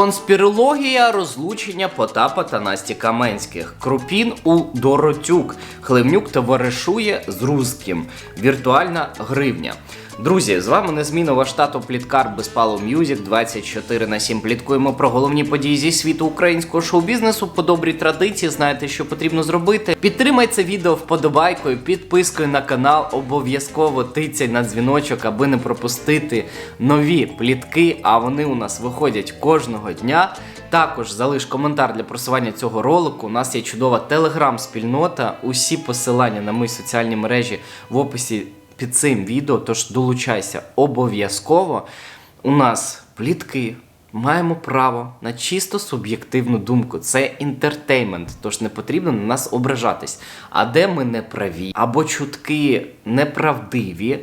Конспірологія розлучення Потапа та Насті Каменських. Крупін у Доротюк. Хлевнюк товаришує з Рузьким. Віртуальна гривня. Друзі, з вами незмінно ваш тато Пліткар Безпало Мюзік 24 на 7. Пліткуємо про головні події зі світу українського шоу-бізнесу. По добрій традиції знаєте, що потрібно зробити. Підтримай це відео вподобайкою, підпискою на канал. Обов'язково тицяй на дзвіночок, аби не пропустити нові плітки. А вони у нас виходять кожного дня. Також залиш коментар для просування цього ролику. У нас є чудова телеграм-спільнота. Усі посилання на мої соціальні мережі в описі під цим відео, тож долучайся обов'язково. У нас плітки. Маємо право на чисто суб'єктивну думку. Це інтертеймент, тож не потрібно на нас ображатись. А де ми не праві, або чутки неправдиві,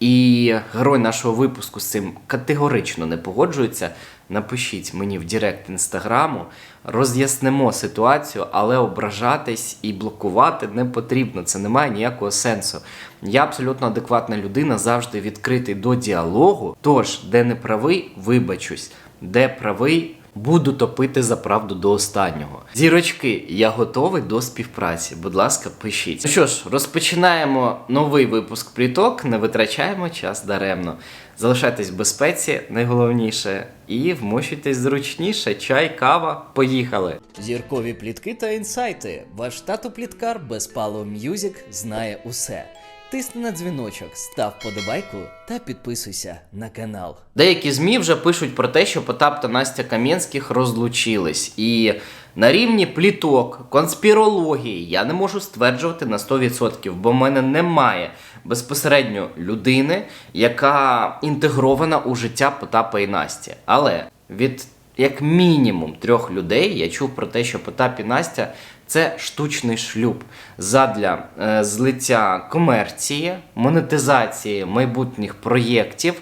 і герой нашого випуску з цим категорично не погоджується. Напишіть мені в Директ інстаграму, роз'яснимо ситуацію, але ображатись і блокувати не потрібно. Це не має ніякого сенсу. Я абсолютно адекватна людина, завжди відкритий до діалогу. Тож, де не правий, вибачусь, де правий. Буду топити за правду до останнього. Зірочки, я готовий до співпраці. Будь ласка, пишіть. Ну що ж, розпочинаємо новий випуск пліток, не витрачаємо час даремно. Залишайтесь в безпеці, найголовніше, і вмощуйтесь зручніше. Чай, кава. Поїхали. Зіркові плітки та інсайти. Ваш тато пліткар Безпало М'юзік знає усе. Тисни на дзвіночок, став подобайку та підписуйся на канал. Деякі ЗМІ вже пишуть про те, що Потап та Настя Кам'янських розлучились. І на рівні пліток, конспірології я не можу стверджувати на 100%, бо в мене немає безпосередньо людини, яка інтегрована у життя Потапа і Насті. Але від як мінімум трьох людей я чув про те, що Потап і Настя це штучний шлюб задля е, злиття комерції, монетизації майбутніх проєктів.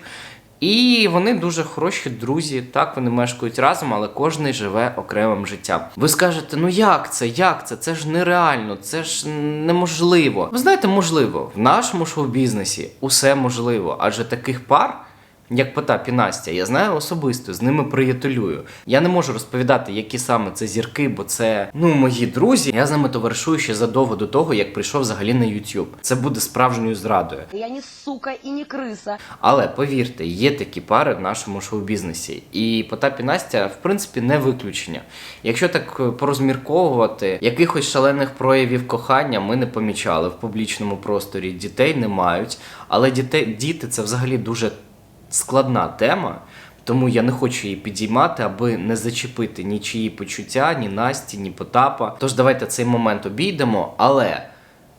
І вони дуже хороші друзі. Так, вони мешкають разом, але кожен живе окремим життям. Ви скажете, ну як це? Як це? Це ж нереально, це ж неможливо. Ви знаєте, можливо, в нашому шоу-бізнесі усе можливо, адже таких пар. Як Потап і Настя, я знаю особисто, з ними приятелюю. Я не можу розповідати, які саме це зірки, бо це ну мої друзі. Я з ними товаришую ще задовго до того, як прийшов взагалі на YouTube. Це буде справжньою зрадою. Я не сука и не крыса. Але повірте, є такі пари в нашому шоу-бізнесі, і Потап і Настя, в принципі, не виключення. Якщо так е, порозмірковувати, якихось шалених проявів кохання ми не помічали в публічному просторі. Дітей не мають, але дітей, діти це взагалі дуже складна тема. Тому я не хочу її підіймати, аби не зачепити нічиї почуття, ні Насті, ні Потапа. Тож давайте цей момент обійдемо, але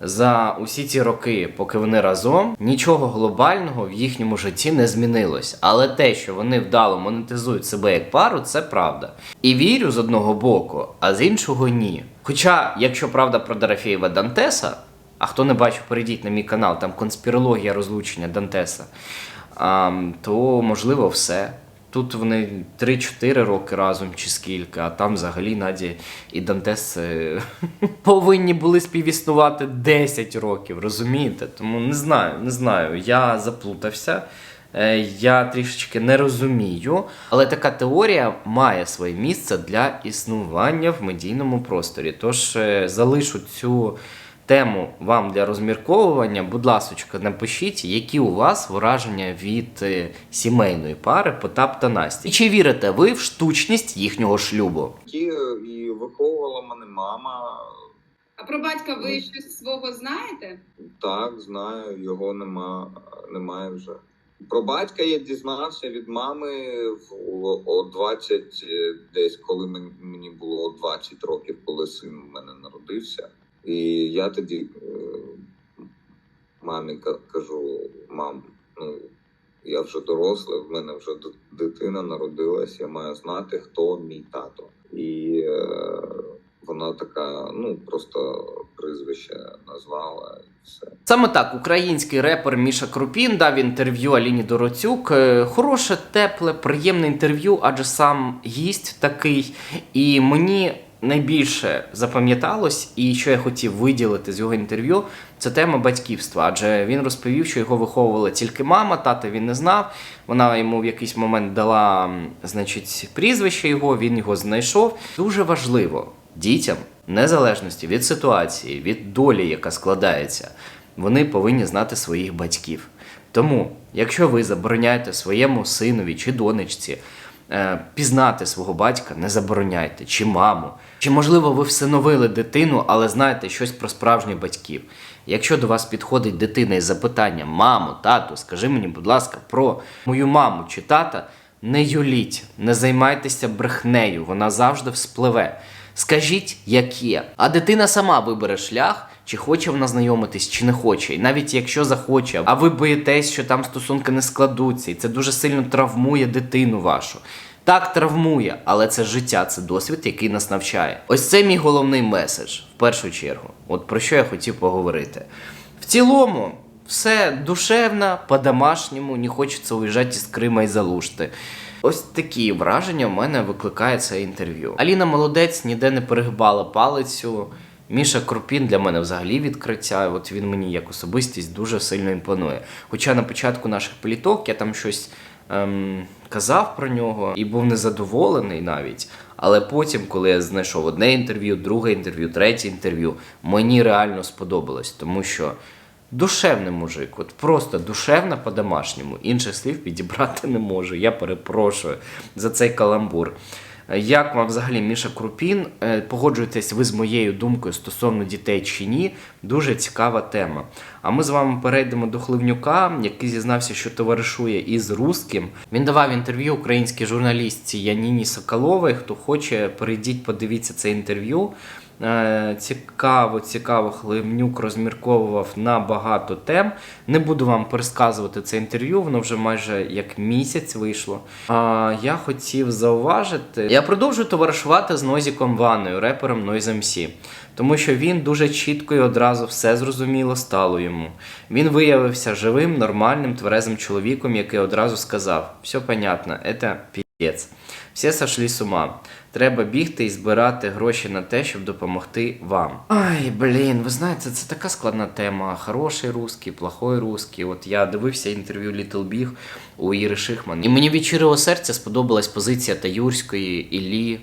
за усі ці роки, поки вони разом, нічого глобального в їхньому житті не змінилось. Але те, що вони вдало монетизують себе як пару, це правда. І вірю з одного боку, а з іншого ні. Хоча, якщо правда про Дорофєєва Дантеса, а хто не бачив, перейдіть на мій канал, там конспірологія розлучення Дантеса, то можливо все. Тут вони 3-4 роки разом чи скільки, а там взагалі Наді і Дантес е, повинні були співіснувати 10 років, розумієте? Тому не знаю, не знаю. Я заплутався, е, я трішечки не розумію. Але така теорія має своє місце для існування в медійному просторі. Тож е, залишу цю тему вам для розмірковування. Будь ласочка, напишіть, які у вас враження від е, сімейної пари Потап та Насті. І чи вірите ви в штучність їхнього шлюбу? Які і виховувала мене мама. А про батька ви щось свого знаєте? Так, знаю, його нема, немає вже. Про батька я дізнався від мами в о- о 20, е, десь коли мені було 20 років, коли син в мене народився. І я тоді е, мамі кажу: мам, ну я вже дорослий, в мене вже дитина народилась, я маю знати, хто мій тато. І е, вона така, ну просто прізвище назвала все. Саме так, український репер Міша Крупін дав інтерв'ю Аліні Дороцюк. Е, Хороше, тепле, приємне інтерв'ю, адже сам гість такий. І мені найбільше запам'яталось, і що я хотів виділити з його інтерв'ю, Це тема батьківства, адже він розповів, що його виховувала тільки мама, тата він не знав. Вона йому в якийсь момент дала, значить, прізвище його, він його знайшов. Дуже важливо дітям, незалежності від ситуації, від долі, яка складається, вони повинні знати своїх батьків. Тому, якщо ви забороняєте своєму синові чи донечці е, пізнати свого батька, не забороняйте, чи маму. Чи можливо ви всиновили дитину, але знаєте щось про справжніх батьків. Якщо до вас підходить дитина із запитанням Мамо, тату, скажи мені, будь ласка, про мою маму чи тата, не юліть, не займайтеся брехнею, вона завжди вспливе. Скажіть, як є. А дитина сама вибере шлях, чи хоче вона знайомитись, чи не хоче. І навіть якщо захоче, а ви боїтесь, що там стосунки не складуться, і це дуже сильно травмує дитину вашу. Так травмує, але це життя, це досвід, який нас навчає. Ось це мій головний меседж в першу чергу. От про що я хотів поговорити. В цілому, все душевно, по-домашньому, не хочеться уїжджати з Крима і залужти. Ось такі враження в мене викликає це інтерв'ю. Аліна молодець ніде не перегибала палицю. Міша Крупін для мене взагалі відкриття. От він мені як особистість дуже сильно імпонує. Хоча на початку наших політок я там щось ем, казав про нього і був незадоволений навіть. Але потім, коли я знайшов одне інтерв'ю, друге інтерв'ю, третє інтерв'ю, мені реально сподобалось, тому що душевний мужик, от просто душевна по-домашньому. Інших слів підібрати не можу. Я перепрошую за цей каламбур. Як вам взагалі Міша Крупін? Е, Погоджуєтесь ви з моєю думкою стосовно дітей чи ні? Дуже цікава тема. А ми з вами перейдемо до Хливнюка, який зізнався, що товаришує із Руським. Він давав інтерв'ю українській журналістці Яніні Соколовій. Хто хоче, перейдіть, подивіться це інтерв'ю. Е, Цікаво, цікаво, Хливнюк розмірковував на багато тем. Не буду вам пересказувати це інтерв'ю, воно вже майже як місяць вийшло. А, я хотів зауважити. Я продовжую товаришувати з Нозіком Ваною, репером Noise MC. Тому що він дуже чітко і одразу все зрозуміло стало йому. Він виявився живим, нормальним, тверезим чоловіком, який одразу сказав: все понятно, це пієць. Всі сошли з ума. Треба бігти і збирати гроші на те, щоб допомогти вам. Ай, блін, ви знаєте, це така складна тема. Хороший русський, плохой русський. От я дивився інтерв'ю Little Big у Іри Шихман. І мені від щирого серця сподобалась позиція Таюрської, Іллі.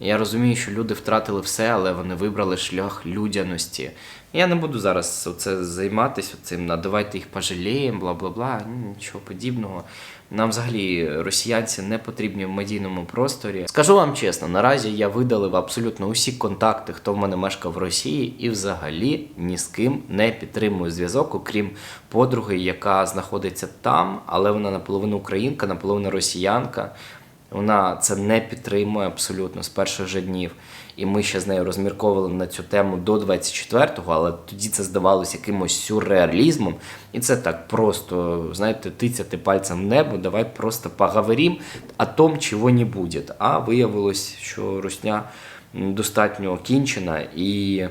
Я розумію, що люди втратили все, але вони вибрали шлях людяності. Я не буду зараз оце займатися цим, давайте їх пожаліємо, бла бла бла. Нічого подібного. Нам взагалі росіянці не потрібні в медійному просторі. Скажу вам чесно, наразі я видалив абсолютно усі контакти, хто в мене мешкав в Росії, і взагалі ні з ким не підтримую зв'язок, окрім подруги, яка знаходиться там, але вона наполовину українка, наполовину росіянка. Вона це не підтримує абсолютно з перших же днів. І ми ще з нею розмірковували на цю тему до 24-го, але тоді це здавалося якимось сюрреалізмом. І це так просто, знаєте, тицяти пальцем в небо, давай просто поговорим о том, чого не буде. А виявилось, що русня достатньо кінчена, і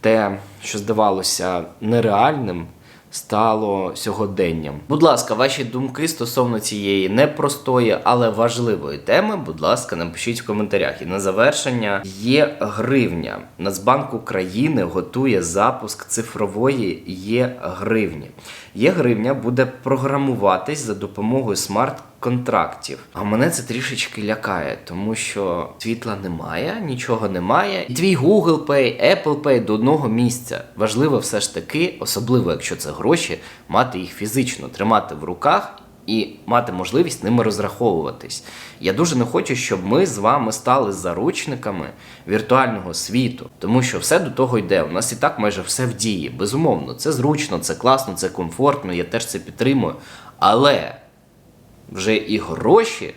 те, що здавалося нереальним, стало сьогоденням. Будь ласка, ваші думки стосовно цієї непростої, але важливої теми, будь ласка, напишіть в коментарях. І на завершення є гривня. Нацбанк України готує запуск цифрової є гривні. Є гривня буде програмуватись за допомогою смарт контрактів. А мене це трішечки лякає, тому що світла немає, нічого немає. І твій Google Pay, Apple Pay до одного місця. Важливо все ж таки, особливо якщо це гроші, мати їх фізично, тримати в руках. І мати можливість ними розраховуватись. Я дуже не хочу, щоб ми з вами стали заручниками віртуального світу, тому що все до того йде. У нас і так майже все в дії. Безумовно, це зручно, це класно, це комфортно. Я теж це підтримую. Але вже і гроші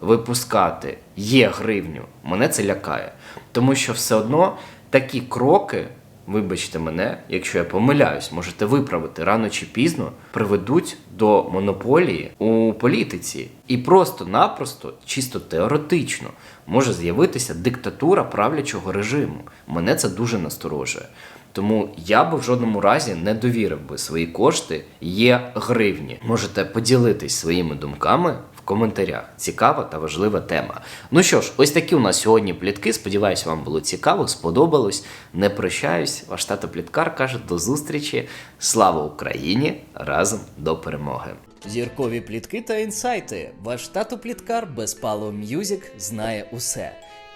випускати є гривню, мене це лякає. Тому що все одно такі кроки, вибачте мене, якщо я помиляюсь, можете виправити рано чи пізно, приведуть до монополії у політиці. І просто-напросто, чисто теоретично, може з'явитися диктатура правлячого режиму. Мене це дуже насторожує. Тому я би в жодному разі не довірив би свої кошти є гривні. Можете поділитись своїми думками в коментарях. Цікава та важлива тема. Ну що ж, ось такі у нас сьогодні плітки. Сподіваюсь, вам було цікаво, сподобалось. Не прощаюсь. Ваш тато Пліткар каже до зустрічі. Слава Україні! Разом до перемоги! Зіркові плітки та інсайти. Ваш тато Пліткар без Пало М'юзік знає усе.